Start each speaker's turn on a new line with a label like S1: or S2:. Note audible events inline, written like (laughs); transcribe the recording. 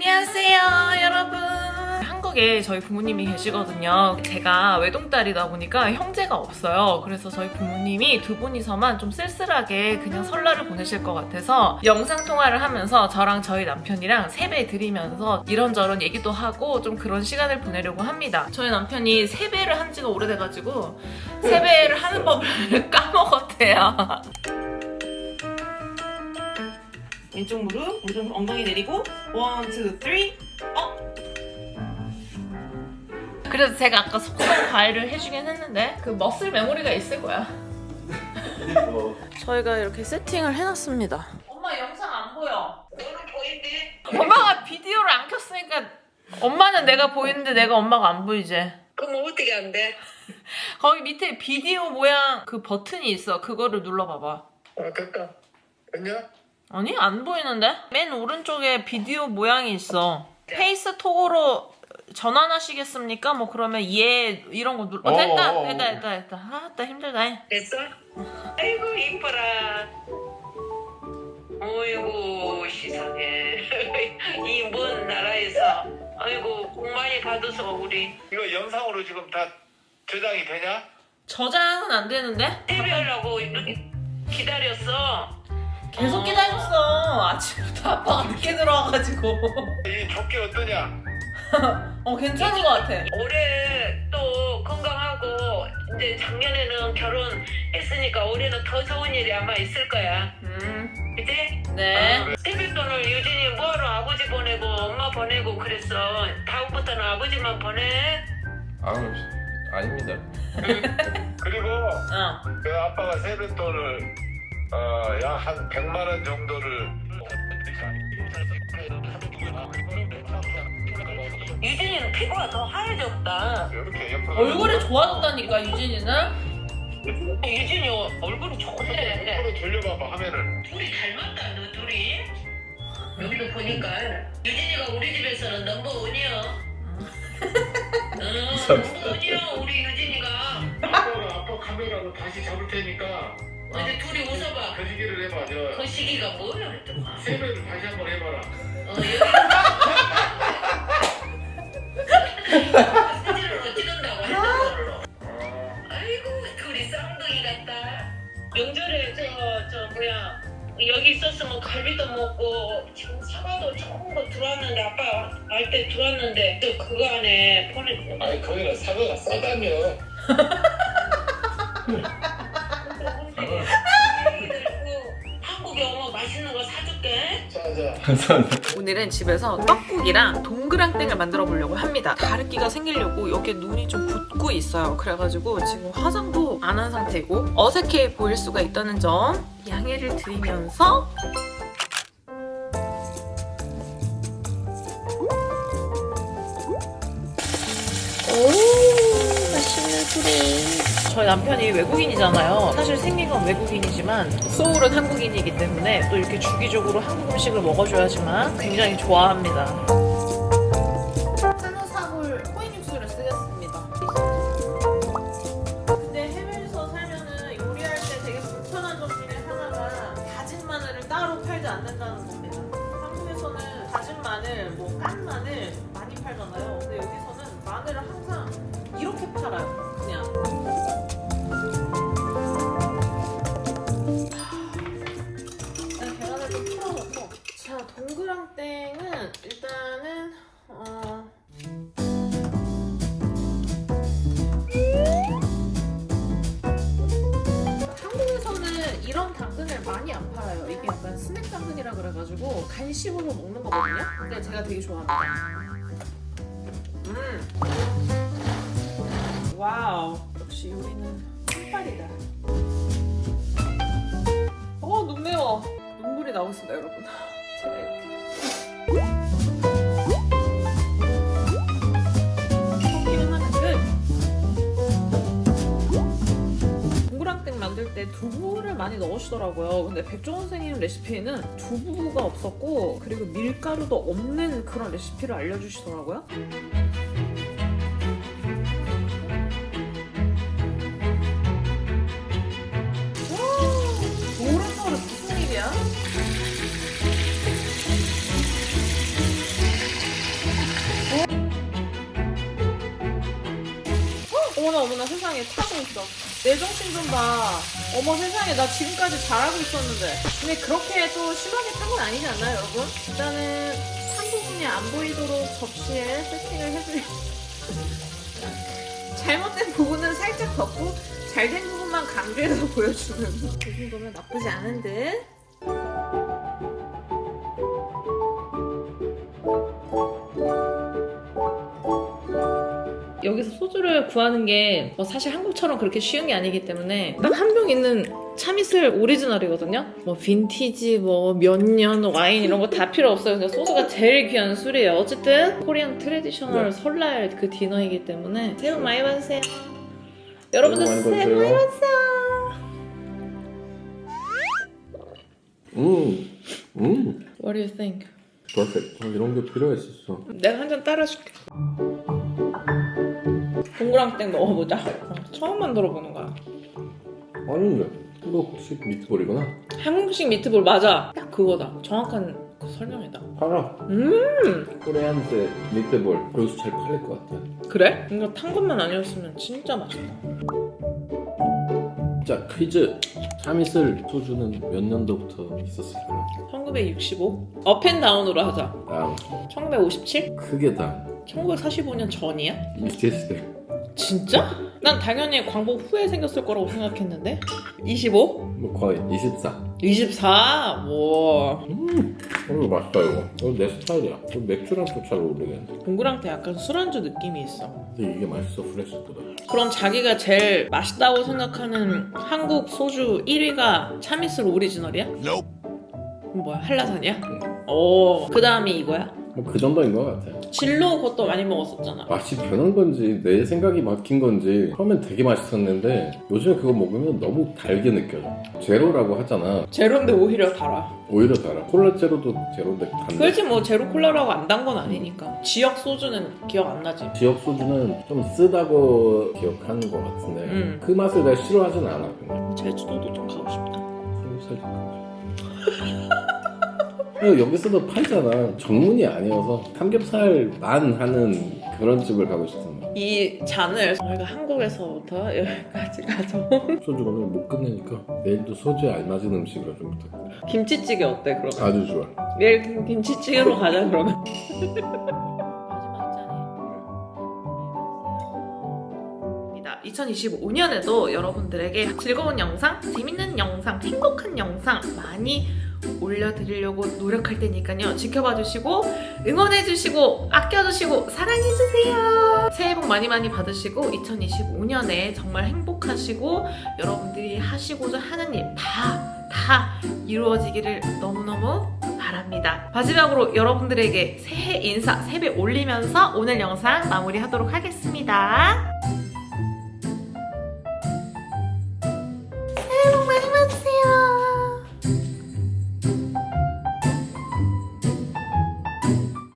S1: 안녕하세요, 여러분. 한국에 저희 부모님이 계시거든요. 제가 외동딸이다 보니까 형제가 없어요. 그래서 저희 부모님이 두 분이서만 좀 쓸쓸하게 그냥 설날을 보내실 것 같아서 영상 통화를 하면서 저랑 저희 남편이랑 세배 드리면서 이런저런 얘기도 하고 좀 그런 시간을 보내려고 합니다. 저희 남편이 세배를 한 지가 오래돼가지고 세배를 하는 법을 (laughs) 까먹었대요. 왼쪽 무릎, 오른쪽 엉덩이 내리고 원, 투, 쓰리, 업! 그래서 제가 아까 속성 과외를 해주긴 했는데 그 머슬 메모리가 있을 거야. 저희가 이렇게 세팅을 해놨습니다. 엄마 영상 안 보여. 엄마가 비디오를 안 켰으니까 엄마는 내가 보이는데 내가 엄마가 안 보이지.
S2: 그럼 어떻게 안 돼? (laughs)
S1: 거기 밑에 비디오 모양 그 버튼이 있어. 그거를 눌러봐봐.
S3: 어 됐다. 됐냐?
S1: 아니 안 보이는데? 맨 오른쪽에 비디오 모양이 있어. 페이스 톡으로 전환하시겠습니까? 뭐 그러면 얘 이런 거 눌. 어 됐다
S3: 어, 어, 어.
S1: 됐다 됐다 됐다. 아 나 힘들다.
S2: 됐어? 아이고 이뻐라 어이구 시상해 (laughs) 이 먼 나라에서 아이고 복 많이 받아서 우리
S3: 이거 영상으로 지금 다 저장이 되냐?
S1: 저장은 안 되는데?
S2: 데뷔하려고 이렇게 기다렸어
S1: 계속 기다렸어. 아침부터 아빠가 늦게 들어와가지고.
S3: 이 조끼 어떠냐? (laughs)
S1: 어 괜찮은 것 같아.
S2: 올해 또 건강하고 이제 작년에는 결혼했으니까 올해는 더 좋은 일이 아마 있을 거야
S1: 음
S2: 그치?
S1: 네.
S2: 세뱃돈을 유진이 뭐하러 아버지 보내고 엄마 보내고 그랬어 다음부터는 아버지만 보내
S4: 아유 아닙니다. (laughs)
S3: 그리고
S1: 어.
S3: 그 아빠가 세뱃돈을 어, 약한 100만 원 정도를.
S2: 유진이는 피부가 더 하얘졌다.
S3: 이렇게 옆으로
S1: 얼굴이 좋아졌다니까 유진이는.
S2: 유진이 어- 얼굴이 좋네
S3: 옆으로 돌려봐봐 화면을.
S2: 둘이 닮았다 너 둘이. 여기도 보니까 유진이가 우리 집에서는 넘버 원이야 응 넘버 원이야 우리 유진이가.
S3: 아빠가 아빠 카메라로 다시 잡을 테니까
S2: 어디 둘이 웃어봐.
S3: 거시기를 해봐 저.
S2: 그 시기가 뭐야 또
S3: 세배를 다시 한번 해봐라.
S2: 어, 여기 사진을 찍은다고 핸드폰으로. 아이고, 둘이 쌍둥이 같다. 명절에 저, 저, 뭐야, 여기 있었으면 갈비도 먹고, 지금 사과도 거 들어왔는데, 아빠 알 때 들어왔는데, 또 그거 안에 보내.
S3: 아니 거기는 사과가 싸다며 (laughs)
S2: 한국에 오면 맛있는 거 사줄게.
S3: 자자
S4: 감사합니다.
S1: 오늘은 집에서 떡국이랑 동그랑땡을 만들어 보려고 합니다. 다래끼가 생기려고 여기에 눈이 좀 붓고 있어요. 그래가지고 지금 화장도 안 한 상태고 어색해 보일 수가 있다는 점 양해를 드리면서 오 맛있는 소리 저희 남편이 외국인이잖아요 사실 생긴 건 외국인이지만 소울은 한국인이기 때문에 또 이렇게 주기적으로 한국 음식을 먹어줘야지만 굉장히 좋아합니다 한우사골 코인 육수를 쓰겠습니다 근데 해외에서 살면은 요리할 때 되게 불편한 점 중에 하나가 다진 마늘을 따로 팔지 않는다는 겁니다 한국에서는 다진 마늘, 뭐 깐 마늘 많이 팔잖아요. 근데 여기서는 마늘을 항상 이렇게 팔아요. 동그랑땡은 일단은 어. 한국에서는 이런 당근을 많이 안 팔아요. 이게 약간 스낵 당근이라 그래가지고 간식으로 먹는 거거든요. 근데 제가 되게 좋아합니다. 음. 와우. 역시 요리는 손빨이다. 어, 눈 매워. 눈물이 나오고 있습니다, 여러분. 제가 이렇게. 많이 넣으시더라고요. 근데 백종원 선생님 레시피에는 두부가 없었고 그리고 밀가루도 없는 그런 레시피를 알려주시더라고요. 어머나 세상에 타고 있어. 내 정신 좀 봐. 어머 세상에 나 지금까지 잘하고 있었는데. 근데 그렇게 또 심하게 탄 건 아니지 않나요, 여러분? 일단은 탄 부분이 안 보이도록 접시에 세팅을 해주려. (laughs) 잘못된 부분은 살짝 덮고 잘된 부분만 강조해서 (laughs) 보여주는. 이 정도면 나쁘지 않은데. 소주를 구하는 게 뭐 사실 한국처럼 그렇게 쉬운 게 아니기 때문에 딱 한 병 있는 참이슬 오리지널이거든요. 뭐 빈티지, 뭐 몇 년 와인 이런 거 다 필요 없어요. 그냥 소주가 제일 귀한 술이에요. 어쨌든 코리안 트레디셔널
S4: 네.
S1: 설날 그 디너이기 때문에 새해 복 많이 받으세요. 여러분들
S4: 많이
S1: 새해 복 많이
S4: 받으세요.
S1: 받으세요.
S4: 음, 음,
S1: What do you think?
S4: perfect. 어, 이런 게 필요했었어.
S1: 내가 한 잔 따라줄게. 동그랑땡 먹어보자. 처음 만들어보는 거야.
S4: 아닌데, 한국식 미트볼이구나.
S1: 한국식 미트볼 맞아. 딱 그거다. 정확한 그 설명이다.
S4: 팔아.
S1: 음
S4: 코리안제 미트볼. 여기서 잘 팔릴 것 같아.
S1: 그래? 이거 탄 것만 아니었으면 진짜 맛있다.
S4: 자, 퀴즈. 참이슬 소주는 몇 년도부터 있었을까?
S1: 1965? 업앤다운으로 하자.
S4: 다음.
S1: 1957?
S4: 크게 다음.
S1: 1945년 전이야?
S4: 이제스.
S1: 진짜? 난 당연히 광복 후에 생겼을 거라고 생각했는데 25?
S4: 뭐 거의 24.
S1: 24? 뭐
S4: 음, 오늘 맛있다 이거. 이거 내 스타일이야. 이거 맥주랑 또잘 어울리겠네.
S1: 동그랑땡 약간 술안주 느낌이 있어
S4: 근데 이게 맛있어 프레시보다.
S1: 그럼 자기가 제일 맛있다고 생각하는 한국 소주 1위가 참이슬 오리지널이야? 그럼 뭐야 한라산이야? 오, 그 다음이 이거야?
S4: 뭐 그 정도인 것 같아.
S1: 진로 그것도 많이 먹었었잖아
S4: 맛이 변한 건지 내 생각이 막힌 건지 처음엔 되게 맛있었는데 요즘에 그거 먹으면 너무 달게 느껴져. 제로라고 하잖아.
S1: 제로인데 오히려 달아
S4: 오히려 달아. 콜라 제로도 제로인데 단데.
S1: 그렇지 뭐 제로 콜라라고 안 단 건 아니니까 지역 소주는 기억 안 나지
S4: 지역 소주는 좀 쓰다고 기억하는 것 같은데
S1: 음.
S4: 그 맛을 내가 싫어하진 않아. 근데.
S1: 제주도도 좀 가고 싶다
S4: 가자. 어, (laughs) 여기서도 팔잖아. 전문이 아니어서 삼겹살 만 하는 그런 집을 가고 거야.
S1: 이 잔을 저희가 한국에서부터 여기까지 가져온 (laughs)
S4: 소주 오늘 못 끝내니까 내일도 소주에 알맞은 음식으로 좀 부탁해.
S1: 김치찌개 어때 그럼?
S4: 아주 좋아.
S1: 내일 김- 김치찌개로 가자 그러면 마지막 잔이 2025년에도 여러분들에게 즐거운 영상, 재밌는 영상, 행복한 영상 많이 올려드리려고 노력할 테니까요. 지켜봐 주시고, 응원해 주시고, 아껴 주시고, 사랑해 주세요. 새해 복 많이 많이 받으시고, 2025년에 정말 행복하시고, 여러분들이 하시고자 하는 일 다, 다 이루어지기를 너무너무 바랍니다. 마지막으로 여러분들에게 새해 인사, 세배 올리면서 오늘 영상 마무리하도록 하겠습니다.